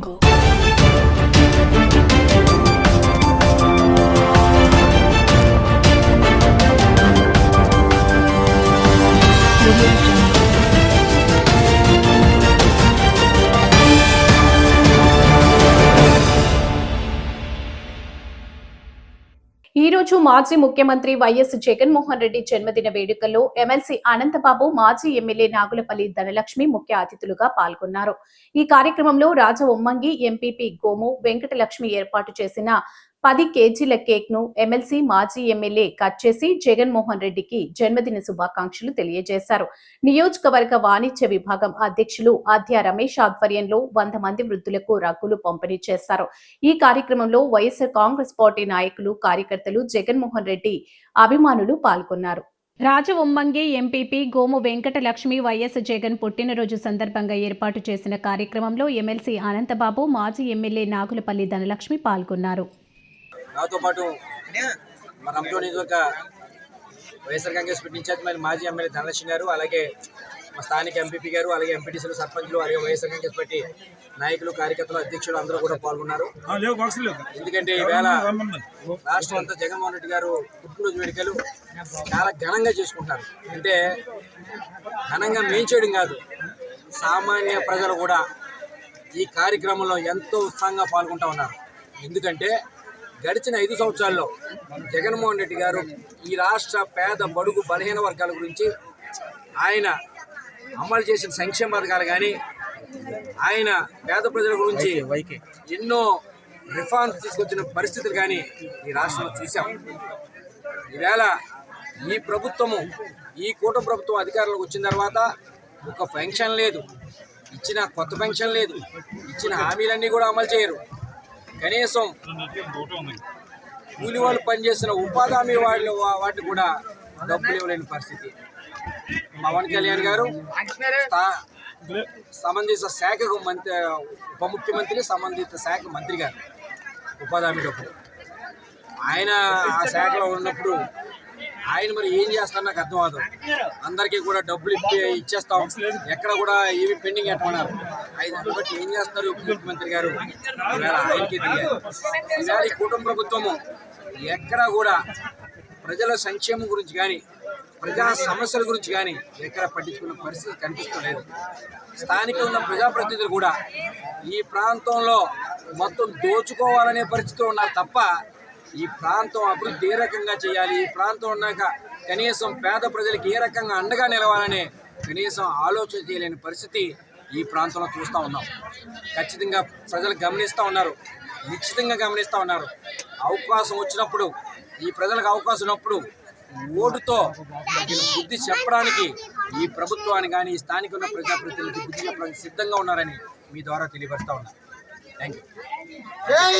jungle. ఈ రోజు మాజీ ముఖ్యమంత్రి వైఎస్ జగన్మోహన్ రెడ్డి జన్మదిన వేడుకల్లో ఎమ్మెల్సీ అనంతబాబు మాజీ ఎమ్మెల్యే నాగులపల్లి ధనలక్ష్మి ముఖ్య అతిథులుగా పాల్గొన్నారు. ఈ కార్యక్రమంలో రాజ ఉమ్మంగి ఎంపీపీ గోము వెంకటలక్ష్మి ఏర్పాటు చేసిన పది కేజీల కేక్ను ఎమ్మెల్సీ మాజీ ఎమ్మెల్యే కట్ చేసి జగన్మోహన్ రెడ్డికి జన్మదిన శుభాకాంక్షలు తెలియజేశారు. నియోజకవర్గ వాణిజ్య విభాగం అధ్యక్షులు ఆద్య రమేష్ ఆధ్వర్యంలో వంద మంది వృద్ధులకు రగ్గులు పంపిణీ చేశారు. ఈ కార్యక్రమంలో వైఎస్ఆర్ కాంగ్రెస్ పార్టీ నాయకులు కార్యకర్తలు జగన్మోహన్ రెడ్డి అభిమానులు పాల్గొన్నారు. రాజవొమ్మంగి ఎంపీపీ గోము వెంకటలక్ష్మి వైఎస్ జగన్ పుట్టినరోజు సందర్భంగా ఏర్పాటు చేసిన కార్యక్రమంలో ఎమ్మెల్సీ అనంతబాబు మాజీ ఎమ్మెల్యే నాగులపల్లి ధనలక్ష్మి పాల్గొన్నారు. నాతో పాటు రంజో నియోజకవర్గ వైఎస్ఆర్ కాంగ్రెస్ పార్టీ ఇన్ఛార్జ్ మరి మాజీ ఎమ్మెల్యే ధనలక్ష్మి గారు అలాగే మా స్థానిక ఎంపీపీ గారు అలాగే ఎంపీటీసీలు సర్పంచ్లు అలాగే వైఎస్ఆర్ కాంగ్రెస్ పార్టీ నాయకులు కార్యకర్తలు అధ్యక్షులు అందరూ కూడా పాల్గొన్నారు. ఎందుకంటే ఈవేళ రాష్ట్రం అంతా జగన్మోహన్ రెడ్డి గారు పుట్టినరోజు వేడుకలు చాలా ఘనంగా చేసుకుంటారు అంటే ఘనంగా మేం చేయడం కాదు సామాన్య ప్రజలు కూడా ఈ కార్యక్రమంలో ఎంతో ఉత్సాహంగా పాల్గొంటా ఉన్నారు. ఎందుకంటే గడిచిన ఐదు సంవత్సరాల్లో జగన్మోహన్ రెడ్డి గారు ఈ రాష్ట్ర పేద బడుగు బలహీన వర్గాల గురించి ఆయన అమలు చేసిన సంక్షేమ పథకాలు కానీ ఆయన పేద ప్రజల గురించి ఎన్నో రిఫార్మ్స్ తీసుకొచ్చిన పరిస్థితులు కానీ ఈ రాష్ట్రంలో చూసాం ఈవేళ ఈ ప్రభుత్వము ఈ కూట ప్రభుత్వం అధికారంలోకి వచ్చిన తర్వాత ఒక పెన్షన్ లేదు. ఇచ్చిన కొత్త పెన్షన్ లేదు. ఇచ్చిన హామీలన్నీ కూడా అమలు చేయరు. కనీసం కూలి వాళ్ళు పనిచేసిన ఉపాధి హామీ వాళ్ళు వాటికి కూడా డబ్బులు ఇవ్వలేని పరిస్థితి. పవన్ కళ్యాణ్ గారు సంబంధిత శాఖకు మంత్రి ఉప ముఖ్యమంత్రి సంబంధిత శాఖ మంత్రి గారు ఉపాధి హామీ డబ్బులు. ఆయన ఆ శాఖలో ఉన్నప్పుడు ఆయన మరి ఏం చేస్తారో నాకు అర్థం కాదు. అందరికీ కూడా డబ్బులు ఇప్పి ఇచ్చేస్తాం. ఎక్కడ కూడా ఏమి పెండింగ్ ఎట్టమన్నారు ఆయన బట్టి ఏం చేస్తారు ఉప ముఖ్యమంత్రి గారు? ఆయనకి ఈసారి ఈవేళ కుటుంబ ప్రభుత్వము ఎక్కడ కూడా ప్రజల సంక్షేమం గురించి కానీ ప్రజా సమస్యల గురించి కానీ ఎక్కడ పట్టించుకున్న పరిస్థితి కనిపిస్తలేదు. స్థానిక ఉన్న ప్రజాప్రతినిధులు కూడా ఈ ప్రాంతంలో మొత్తం దోచుకోవాలనే పరిస్థితిలో ఉన్నారు తప్ప ఈ ప్రాంతం అభివృద్ధి ఏ రకంగా చేయాలి? ఈ ప్రాంతం ఉన్నాక కనీసం పేద ప్రజలకు ఏ రకంగా అండగా నిలవాలనే కనీసం ఆలోచన చేయలేని పరిస్థితి ఈ ప్రాంతంలో చూస్తూ ఉన్నాం. ఖచ్చితంగా ప్రజలు గమనిస్తూ ఉన్నారు. నిశ్చితంగా గమనిస్తూ ఉన్నారు. అవకాశం వచ్చినప్పుడు ఈ ప్రజలకు అవకాశం ఉన్నప్పుడు ఓటుతో బుద్ధి చెప్పడానికి ఈ ప్రభుత్వాన్ని కానీ ఈ స్థానిక ఉన్న ప్రజాప్రతినిధులకు బుద్ధి చెప్పడానికి సిద్ధంగా ఉన్నారని మీ ద్వారా తెలియపరుస్తూ ఉన్నారు థ్యాంక్ యూ